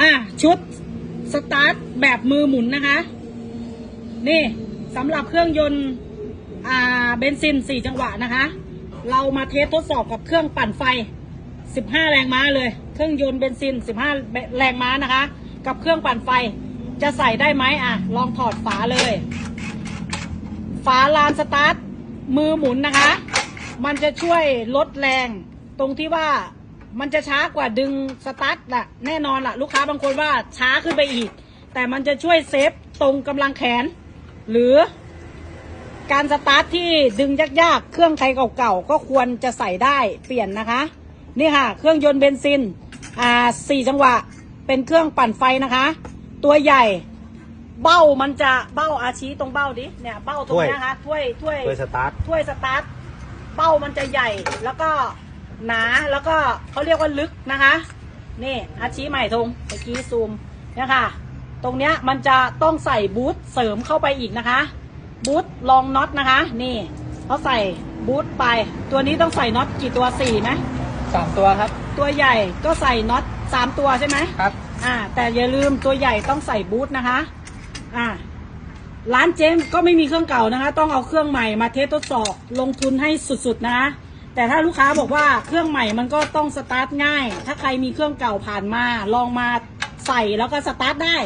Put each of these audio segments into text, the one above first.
อะชุดสตาร์ทแบบมือหมุนนะคะ นี่สำหรับเครื่องยนต์อ่าเบนซิน 4 จังหวะนะคะ เรามาเทสทดสอบกับเครื่องปั่นไฟ 15 แรงม้าเลย เครื่องยนต์เบนซิน 15 แรงม้านะคะ กับเครื่องปั่นไฟจะใส่ได้ไหมอะ ลองถอดฝาเลย ฝาลานสตาร์ทมือหมุนนะคะ มันจะช่วยลดแรงตรงที่ว่า มันจะช้ากว่าดึงสตาร์ทแหละแน่นอนล่ะ ลูกค้าบางคนว่าช้าขึ้นไปอีก แต่มันจะช่วยเซฟตรงกำลังแขน หรือ การสตาร์ทที่ดึงยากๆ เครื่องใครเก่าๆ ก็ควรจะใส่ได้เปลี่ยนนะคะ นี่ค่ะ เครื่องยนต์เบนซิน อ่าสี่จังหวะ เป็นเครื่องปั่นไฟนะคะ ตัวใหญ่เบ้ามันจะเบ้าอาชีตรงเบ้าดิเนี่ยเบ้าตรงเนี้ยนะคะถ้วยถ้วยเพื่อสตาร์ทถ้วยสตาร์ทเป้ามันจะใหญ่แล้วก็ หนาแล้วก็เขาเรียกว่าลึกนะคะ นี่อาชีใหม่ทงเมื่อกี้ซูมเนี่ยค่ะ ตรงเนี้ยมันจะต้องใส่บูทเสริมเข้าไปอีกนะคะ บูทลองน็อตนะคะ นี่เขาใส่บูทไป ตัวนี้ต้องใส่น็อตกี่ตัวสี่ไหมสามตัวครับ ตัวใหญ่ก็ใส่น็อตสามตัวใช่ไหมครับอ่า แต่อย่าลืมตัวใหญ่ต้องใส่บูทนะคะ อ่าร้านเจมก็ไม่มีเครื่องเก่านะคะ ต้องเอาเครื่องใหม่มาเทสทดสอบลงทุนให้สุดๆนะคะ แต่ถ้าลูกค้าบอกว่าเครื่องใหม่มันก็ต้องสตาร์ทง่าย ถ้าใครมีเครื่องเก่าผ่านมาลองมาใส่แล้วก็สตาร์ทได้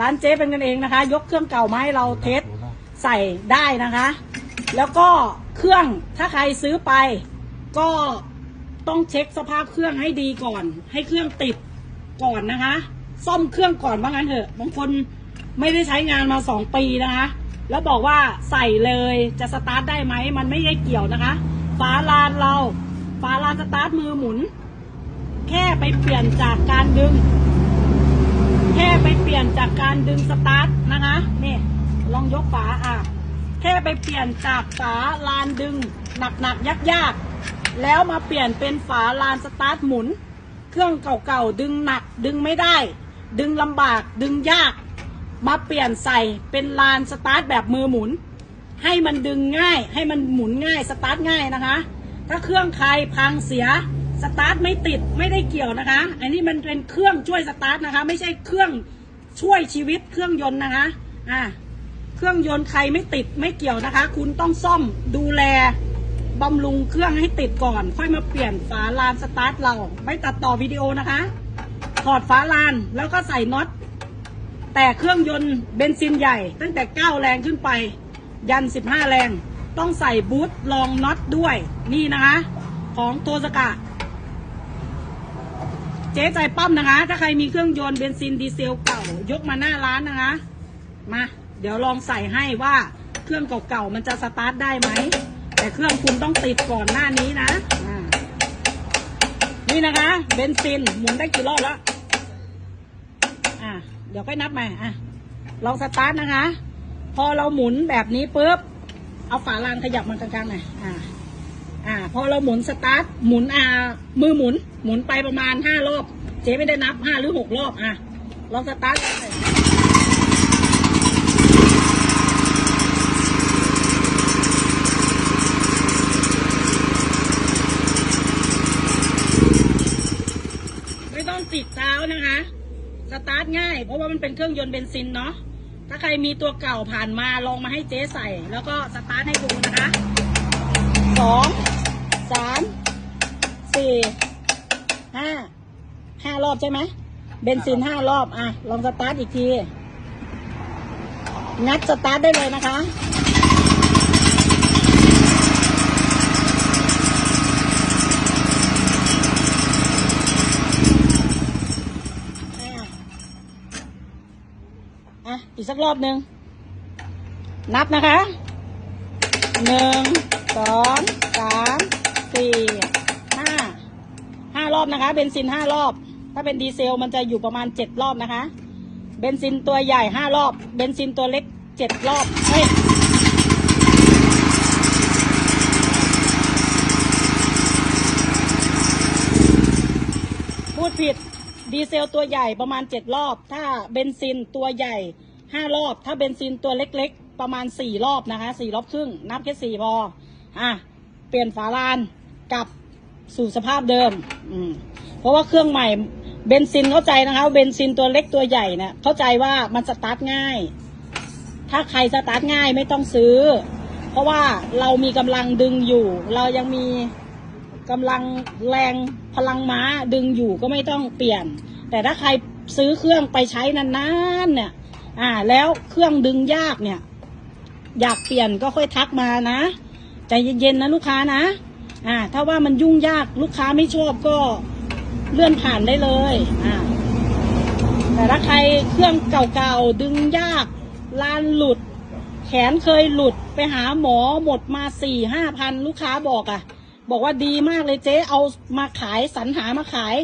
ร้านเจ๊เป็นกันเองนะคะ ยกเครื่องเก่ามาให้เราเทสใส่ได้นะคะ แล้วก็เครื่องถ้าใครซื้อไป ก็ต้องเช็คสภาพเครื่องให้ดีก่อน ให้เครื่องติดก่อนนะคะ ซ่อมเครื่องก่อนว่างั้นเถอะบางคนไม่ได้ใช้งานมาสองปีนะคะ แล้วบอกว่าใส่เลยจะสตาร์ทได้ไหมมันไม่ได้เกี่ยวนะคะ ฝาลานเรา ฝาลานสตาร์ทมือหมุน แค่ไปเปลี่ยนจากการดึง แค่ไปเปลี่ยนจากการดึงสตาร์ทนะคะนี่ลองยกฝาอะแค่ไปเปลี่ยนจากฝาลานดึง หนักๆยากๆ แล้วมาเปลี่ยนเป็นฝาลานสตาร์ทหมุน เครื่องเก่าๆดึงหนักดึงไม่ได้ ดึงลำบากดึงยาก มาเปลี่ยนใส่เป็นลานสตาร์ทแบบมือหมุน ให้มันดึงง่าย ให้มันหมุนง่ายสตาร์ทง่ายนะคะ ถ้าเครื่องใครพังเสียสตาร์ทไม่ติดไม่ได้เกี่ยวนะคะ อันนี้มันเป็นเครื่องช่วยสตาร์ทนะคะ ไม่ใช่เครื่องช่วยชีวิตเครื่องยนต์นะคะอ่าเครื่องยนต์ใครไม่ติดไม่เกี่ยวนะคะ คุณต้องซ่อมดูแลบำรุงเครื่องให้ติดก่อน ค่อยมาเปลี่ยนฝาลานสตาร์ทเรา ไม่ตัดต่อวิดีโอนะคะถอดฝาลานแล้วก็ใส่น็อตแต่เครื่องยนต์เบนซินใหญ่ ตั้งแต่ 9 แรงขึ้นไป ยัน 15 แรง ต้องใส่บูทลองน็อตด้วย นี่นะคะ ของโตสกะ เจ๊ใจปั้มนะคะ ถ้าใครมีเครื่องยนต์เบนซินดีเซลเก่า ยกมาหน้าร้านนะคะ มา เดี๋ยวลองใส่ให้ว่าเครื่องเก่าๆมันจะสตาร์ทได้ไหม แต่เครื่องคุณต้องติดก่อนหน้านี้นะนี่นะคะเบนซินหมุนได้กี่รอบแล้ว อ่าเดี๋ยวค่อยนับใหม่อะ ลองสตาร์ทนะคะ พอเราหมุนแบบนี้ปุ๊บ เอาฝาลานขยับมากลางๆหน่อยอ่า อ่า พอเราหมุนสตาร์ทหมุนอ่า มือหมุน หมุนไปประมาณห้ารอบ เจ๊ไม่ได้นับห้าหรือหกรอบ อะลองสตาร์ทเลยไม่ต้องติดเท้านะคะ สตาร์ทง่าย เพราะว่ามันเป็นเครื่องยนต์เบนซินเนาะ ถ้าใครมีตัวเก่าผ่านมาลองมาให้เจ๊ใส่ แล้วก็สตาร์ทให้ดูนะคะสองสามสี่ห้าห้ารอบใช่ไหมเบนซินห้ารอบอะ ลองสตาร์ทอีกที งัดสตาร์ทได้เลยนะคะ อีกสักรอบหนึ่งนับนะคะหนึ่งสองสามสี่ห้าห้ารอบนะคะเบนซินห้ารอบ ถ้าเป็นดีเซลมันจะอยู่ประมาณเจ็ดรอบนะคะ เบนซินตัวใหญ่ห้ารอบ เบนซินตัวเล็กเจ็ดรอบเฮ้ยพูดผิดดีเซลตัวใหญ่ประมาณเจ็ดรอบ ถ้าเบนซินตัวใหญ่ ห้ารอบ ถ้าเบนซินตัวเล็กๆ ประมาณสี่รอบนะคะสี่รอบครึ่ง นับแค่สี่พออะเปลี่ยนฝาลานกลับสู่สภาพเดิม อืม เพราะว่าเครื่องใหม่เบนซินเข้าใจนะคะเบนซินตัวเล็กตัวใหญ่เนี่ยเข้าใจว่ามันสตาร์ทง่าย ถ้าใครสตาร์ทง่ายไม่ต้องซื้อ เพราะว่าเรามีกำลังดึงอยู่ เรายังมีกำลังแรงพลังม้าดึงอยู่ก็ไม่ต้องเปลี่ยน แต่ถ้าใครซื้อเครื่องไปใช้นานๆเนี่ย อ่า แล้วเครื่องดึงยากเนี่ย อยากเปลี่ยนก็ค่อยทักมานะใจเย็นๆนะลูกค้านะ อ่า ถ้าว่ามันยุ่งยากลูกค้าไม่ชอบก็เลื่อนผ่านได้เลย อ่า แต่ถ้าใครเครื่องเก่าๆดึงยากลานหลุด แขนเคยหลุดไปหาหมอหมดมาสี่ห้าพันลูกค้าบอกอะ่ะ บอกว่าดีมากเลยเจ๊เอามาขายสรรหามาขาย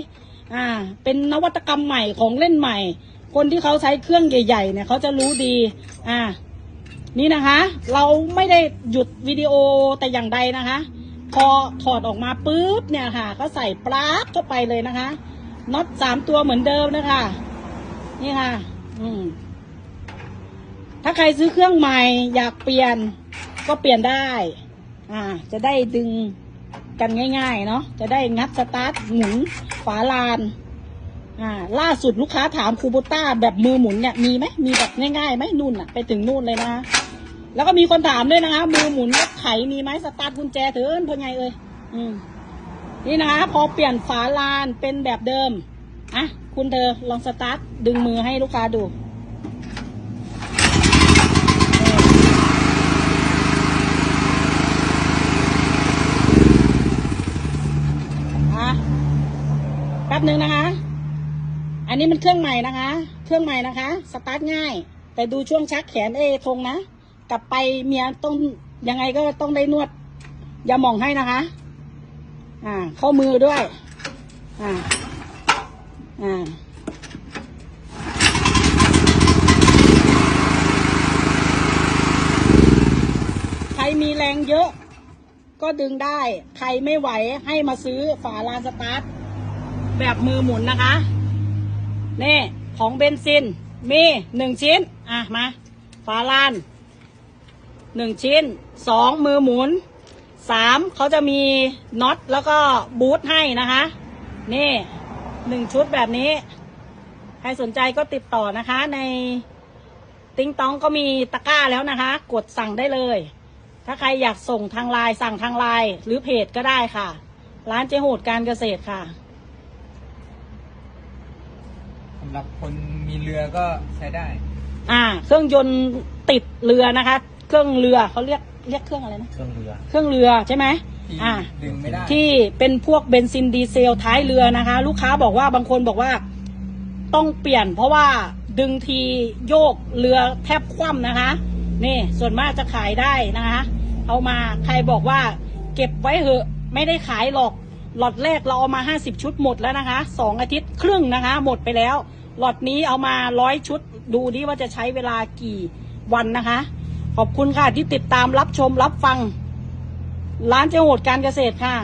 อ่า เป็นนวัตกรรมใหม่ของเล่นใหม่ คนที่เขาใช้เครื่องใหญ่ๆเนี่ยเขาจะรู้ดี อ่า นี่นะคะ เราไม่ได้หยุดวิดีโอแต่อย่างใดนะคะ พอถอดออกมาปุ๊บเนี่ยค่ะ ก็ใส่ปลั๊กเข้าไปเลยนะคะน็อตสามตัวเหมือนเดิมนะคะ นี่ค่ะ อืมถ้าใครซื้อเครื่องใหม่อยากเปลี่ยนก็เปลี่ยนได้ อ่า จะได้ดึงกันง่าย ๆ เนาะ จะได้งัดสตาร์ทหมุนฝาลาน อ่า ล่าสุดลูกค้าถามคูโบต้าแบบมือหมุนเนี่ยมีไหมมีแบบง่ายๆไหมนู่นอะไปถึงนู่นเลยนะคะแล้วก็มีคนถามด้วยนะคะ มือหมุนรถไถมีไหมสตาร์ทกุญแจเถินพ่อไงเอ้ยอืมนี่นะคะพอเปลี่ยนฝาลานเป็นแบบเดิมอะคุณเธอลองสตาร์ทดึงมือให้ลูกค้าดู อะแป๊บหนึ่งนะคะ อั นี้มันเครื่องใหม่นะคะ เครื่องใหม่นะคะ สตาร์ทง่าย แต่ดูช่วงชักแขนเอทงนะ กลับไปเมียต้องยังไงก็ต้องได้นวดอย่ามองให้นะคะ อ่า เข้ามือด้วย อ่า อ่าใครมีแรงเยอะ ก็ดึงได้ ใครไม่ไหวให้มาซื้อฝาลานสตาร์ทแบบมือหมุนนะคะ นี่ของเบนซิน มีหนึ่งชิ้น อะมาฝาลานหนึ่งชิ้นสองมือหมุนสามเขาจะมีน็อตแล้วก็บูทให้นะคะ นี่หนึ่งชุดแบบนี้ ใครสนใจก็ติดต่อนะคะในติ้งตองก็มีตะกร้าแล้วนะคะ กดสั่งได้เลย ถ้าใครอยากส่งทางไลน์สั่งทางไลน์หรือเพจก็ได้ค่ะ ร้านเจโหดการเกษตรค่ะ สำ หรับคนมีเรือก็ใช้ได้ อ่า เครื่องยนต์ติดเรือนะคะ เครื่องเรือเขาเรียกเรียกเครื่องอะไรนะ เครื่องเรือ เครื่องเรือใช่ไหมที่อ่า ดึงไม่ได้ ที่เป็นพวกเบนซินดีเซลท้ายเรือนะคะ ลูกค้าบอกว่าบางคนบอกว่าต้องเปลี่ยน เพราะว่าดึงทีโยกเรือแทบคว่ำนะคะ นี่ส่วนมากจะขายได้นะคะเอามาใครบอกว่า เก็บไว้เหอะไม่ได้ขายหรอก หลอดแรกเราเอามาห้าสิบชุดหมดแล้วนะคะสองอาทิตย์ครึ่งนะคะ หมดไปแล้ว หลอดนี้เอามาร้อยชุด ดูดิว่าจะใช้เวลากี่วันนะคะ ขอบคุณค่ะที่ติดตามรับชมรับฟัง ร้านเจ้าโหดการเกษตรค่ะ